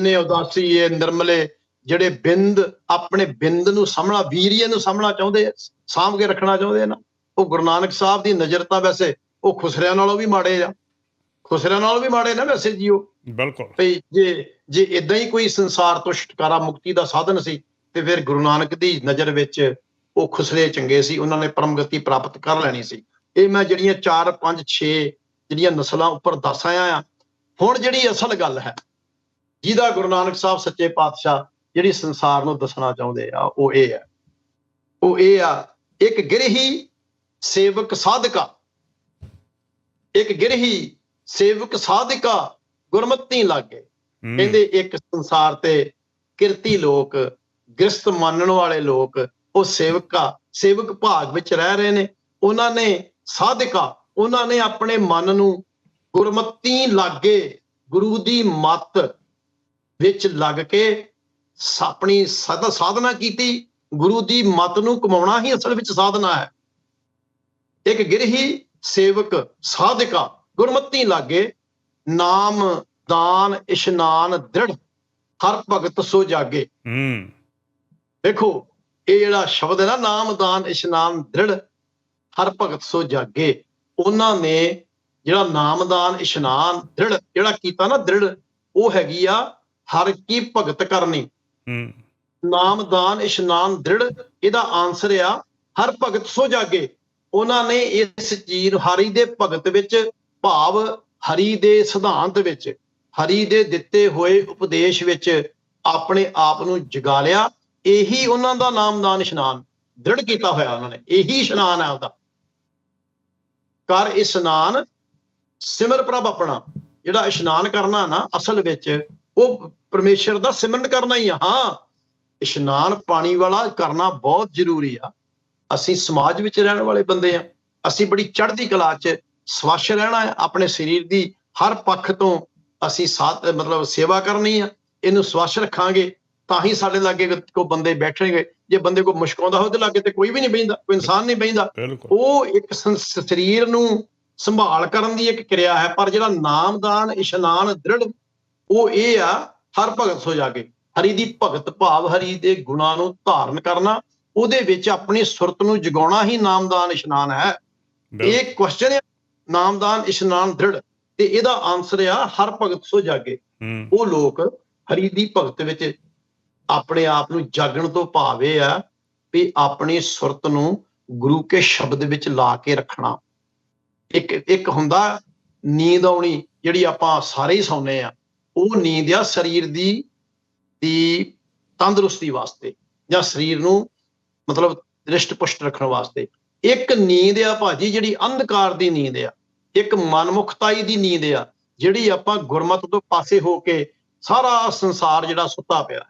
ਜਿੰਨੇ ਉਦਾਸੀ ਇਹ ਨਿਰਮਲੇ ਜਿਹੜੇ ਬਿੰਦ ਆਪਣੇ ਬਿੰਦ ਨੂੰ ਸਾਹਮਣਾ ਵੀਰੀਏ ਨੂੰ ਸਾਹਮਣਾ ਚਾਹੁੰਦੇ ਸਾਂਭ ਕੇ ਰੱਖਣਾ ਚਾਹੁੰਦੇ ਨਾ। ਉਹ ਗੁਰੂ ਨਾਨਕ ਸਾਹਿਬ ਦੀ ਨਜ਼ਰ ਤਾਂ ਵੈਸੇ ਉਹ ਖੁਸਰਿਆਂ ਨਾਲੋਂ ਵੀ ਮਾੜੇ ਆ। ਖੁਸਰਿਆਂ ਨਾਲੋਂ ਵੀ ਮਾੜੇ ਨਾ ਵੈਸੇ ਜੀ ਉਹ। ਬਿਲਕੁਲ। ਭਈ ਜੇ ਜੇ ਇਦਾਂ ਹੀ ਕੋਈ ਸੰਸਾਰ ਤੋਂ ਛੁਟਕਾਰਾ ਮੁਕਤੀ ਦਾ ਸਾਧਨ ਸੀ ਤੇ ਫਿਰ ਗੁਰੂ ਨਾਨਕ ਦੀ ਨਜ਼ਰ ਵਿੱਚ ਉਹ ਖੁਸਰੇ ਚੰਗੇ ਸੀ ਉਹਨਾਂ ਨੇ ਪਰਮ ਗਤੀ ਪ੍ਰਾਪਤ ਕਰ ਲੈਣੀ ਸੀ। ਇਹ ਮੈਂ ਜਿਹੜੀਆਂ 4 5 6 ਜਿਹੜੀਆਂ ਨਸਲਾਂ ਉੱਪਰ ਦੱਸ ਆਇਆ ਆ ਹੁਣ ਜਿਹੜੀ ਅਸਲ ਗੱਲ ਹੈ ਜਿਹਦਾ ਗੁਰੂ ਨਾਨਕ ਸਾਹਿਬ ਸੱਚੇ ਪਾਤਸ਼ਾਹ ਜਿਹੜੀ ਸੰਸਾਰ ਨੂੰ ਦੱਸਣਾ ਚਾਹੁੰਦੇ ਆ ਉਹ ਇਹ ਹੈ। ਉਹ ਇਹ ਆ ਇੱਕ ਗਿਰਹੀ ਸੇਵਕ ਸਾਧਕਾ ਇੱਕ ਗਿਰਹੀ ਸੇਵਕ ਸਾਧਕਾ ਗੁਰਮਤੀ ਲਾਗੇ। ਕਹਿੰਦੇ ਇੱਕ ਸੰਸਾਰ ਤੇ ਕਿਰਤੀ ਲੋਕ ਗ੍ਰਸਤ ਮੰਨਣ ਵਾਲੇ ਲੋਕ ਉਹ ਸੇਵਕਾ ਸੇਵਕ ਭਾਗ ਵਿੱਚ ਰਹਿ ਰਹੇ ਨੇ। ਉਹਨਾਂ ਨੇ ਸਾਧਕਾ ਉਹਨਾਂ ਨੇ ਆਪਣੇ ਮਨ ਨੂੰ ਗੁਰਮਤੀ ਲਾਗੇ ਗੁਰੂ ਦੀ ਮੱਤ ਵਿੱਚ ਲੱਗ ਕੇ ਆਪਣੀ ਸਾਧਨਾ ਕੀਤੀ ਗੁਰੂ ਦੀ ਮੱਤ ਨੂੰ ਕਮਾਉਣਾ ਹੀ ਅਸਲ ਵਿੱਚ ਸਾਧਨਾ ਹੈ। ਇੱਕ ਗਿਰਹੀ ਸੇਵਕ ਸਾਧਕਾ ਗੁਰਮਤੀ ਲਾਗੇ ਨਾਮ ਦਾਨ ਇਸ਼ਨਾਨ ਦ੍ਰਿੜ ਹਰ ਭਗਤ ਸੋ ਜਾਗੇ। ਹੂੰ। ਦੇਖੋ ਇਹ ਜਿਹੜਾ ਸ਼ਬਦ ਹੈ ਨਾ ਨਾਮ ਦਾਨ ਇਸ਼ਨਾਨ ਦ੍ਰਿੜ ਹਰ ਭਗਤ ਸੋ ਜਾਗੇ। ਉਹਨਾਂ ਨੇ ਜਿਹੜਾ ਨਾਮਦਾਨ ਇਸ਼ਨਾਨ ਦ੍ਰਿੜ ਜਿਹੜਾ ਕੀਤਾ ਨਾ ਦ੍ਰਿੜ ਉਹ ਹੈਗੀ ਆ ਹਰ ਕੀ ਭਗਤ ਕਰਨੀ। ਹੂੰ। ਨਾਮਦਾਨ ਇਸ਼ਨਾਨ ਦ੍ਰਿੜ ਇਹਦਾ ਆਨਸਰ ਆ ਹਰ ਭਗਤ ਸੋ ਜਾਗੇ। ਉਹਨਾਂ ਨੇ ਇਸ ਨੂੰ ਹਰੀ ਦੇ ਭਗਤ ਵਿੱਚ ਭਾਵ ਹਰੀ ਦੇ ਸਿਧਾਂਤ ਵਿੱਚ ਹਰੀ ਦੇ ਦਿੱਤੇ ਹੋਏ ਉਪਦੇਸ਼ ਵਿੱਚ ਆਪਣੇ ਆਪ ਨੂੰ ਜਗਾ ਲਿਆ। ਇਹੀ ਉਹਨਾਂ ਦਾ ਨਾਮਦਾਨ ਇਸ਼ਨਾਨ ਦ੍ਰਿੜ ਕੀਤਾ ਹੋਇਆ ਉਹਨਾਂ ਨੇ। ਇਹੀ ਇਸ਼ਨਾਨ ਹੈ ਉਹਦਾ। ਕਰ ਇਸ਼ਨਾਨ ਸਿਮਰ ਪ੍ਰਭ ਆਪਣਾ। ਜਿਹੜਾ ਇਸ਼ਨਾਨ ਕਰਨਾ ਨਾ ਅਸਲ ਵਿੱਚ ਉਹ ਪਰਮੇਸ਼ਰ ਦਾ ਸਿਮਰਨ ਕਰਨਾ ਹੀ ਆ। ਹਾਂ ਇਸ਼ਨਾਨ ਪਾਣੀ ਵਾਲਾ ਕਰਨਾ ਬਹੁਤ ਜ਼ਰੂਰੀ ਆ। ਅਸੀਂ ਸਮਾਜ ਵਿੱਚ ਰਹਿਣ ਵਾਲੇ ਬੰਦੇ ਆ। ਅਸੀਂ ਬੜੀ ਚੜ੍ਹਦੀ ਕਲਾ 'ਚ ਸਵੱਛ ਰਹਿਣਾ ਹੈ। ਆਪਣੇ ਸਰੀਰ ਦੀ ਹਰ ਪੱਖ ਤੋਂ ਅਸੀਂ ਸਾਥ ਮਤਲਬ ਸੇਵਾ ਕਰਨੀ ਆ। ਇਹਨੂੰ ਸਵੱਛ ਰੱਖਾਂਗੇ ਤਾਂ ਹੀ ਸਾਡੇ ਲਾਗੇ ਕੋ ਬੰਦੇ ਬੈਠਣਗੇ। ਜੇ ਬੰਦੇ ਕੋ ਮੁਸ਼ਕਾਉਂਦਾ ਹੋਵੇ ਤੇ ਲਾਗੇ ਤੇ ਕੋਈ ਵੀ ਨਹੀਂ ਬੈਂਦਾ ਕੋਈ ਇਨਸਾਨ ਨਹੀਂ ਬੈਂਦਾ ਉਹ ਇੱਕ ਸਰੀਰ ਨੂੰ ਸੰਭਾਲ ਕਰਨ ਦੀ ਇੱਕ ਕਿਰਿਆ ਹੈ। ਪਰ ਜਿਹੜਾ ਨਾਮਦਾਨ ਇਸ਼ਨਾਨ ਦ੍ਰਿੜ ਉਹ ਇਹ ਆ ਹਰ ਭਗਤ ਸੋ ਜਾਗੇ। ਹਰੀ ਦੀ ਭਗਤ ਭਾਵ ਹਰੀ ਦੇ ਗੁਣਾਂ ਨੂੰ ਧਾਰਨ ਕਰਨਾ ਉਹਦੇ ਵਿੱਚ ਆਪਣੀ ਸੁਰਤ ਨੂੰ ਜਗਾਉਣਾ ਹੀ ਨਾਮਦਾਨ ਇਸ਼ਨਾਨ ਹੈ। ਇਹ ਕੁਐਸਚਨ ਹੈ ਨਾਮਦਾਨ ਇਸ਼ਨਾਨ ਦ੍ਰਿੜ। ਤੇ ਇਹਦਾ ਆਨਸਰ ਆ ਹਰ ਭਗਤ ਸੋ ਜਾਗੇ। ਉਹ ਲੋਕ ਹਰੀ ਦੀ ਭਗਤ ਵਿੱਚ ਆਪਣੇ ਆਪ ਨੂੰ ਜਾਗਣ ਤੋਂ ਭਾਵੇ ਆ ਵੀ ਆਪਣੀ ਸੁਰਤ ਨੂੰ ਗੁਰੂ ਕੇ ਸ਼ਬਦ ਵਿੱਚ ਲਾ ਕੇ ਰੱਖਣਾ। ਇੱਕ ਇੱਕ ਹੁੰਦਾ ਨੀਂਦ ਆਉਣੀ ਜਿਹੜੀ ਆਪਾਂ ਸਾਰੇ ਹੀ ਸੌਂਦੇ ਆ ਉਹ ਨੀਂਦ ਆ ਸਰੀਰ ਦੀ ਦੀ ਤੰਦਰੁਸਤੀ ਵਾਸਤੇ ਜਾਂ ਸਰੀਰ ਨੂੰ ਮਤਲਬ ਦ੍ਰਿਸ਼ਟ ਪੁਸ਼ਟ ਰੱਖਣ ਵਾਸਤੇ। ਇੱਕ ਨੀਂਦ ਆ ਭਾਜੀ ਜਿਹੜੀ ਅੰਧਕਾਰ ਦੀ ਨੀਂਦ ਆ, ਇੱਕ ਮਨਮੁਖਤਾਈ ਦੀ ਨੀਂਦ ਆ, ਜਿਹੜੀ ਆਪਾਂ ਗੁਰਮਤ ਤੋਂ ਪਾਸੇ ਹੋ ਕੇ ਸਾਰਾ ਸੰਸਾਰ ਜਿਹੜਾ ਸੁੱਤਾ ਪਿਆ।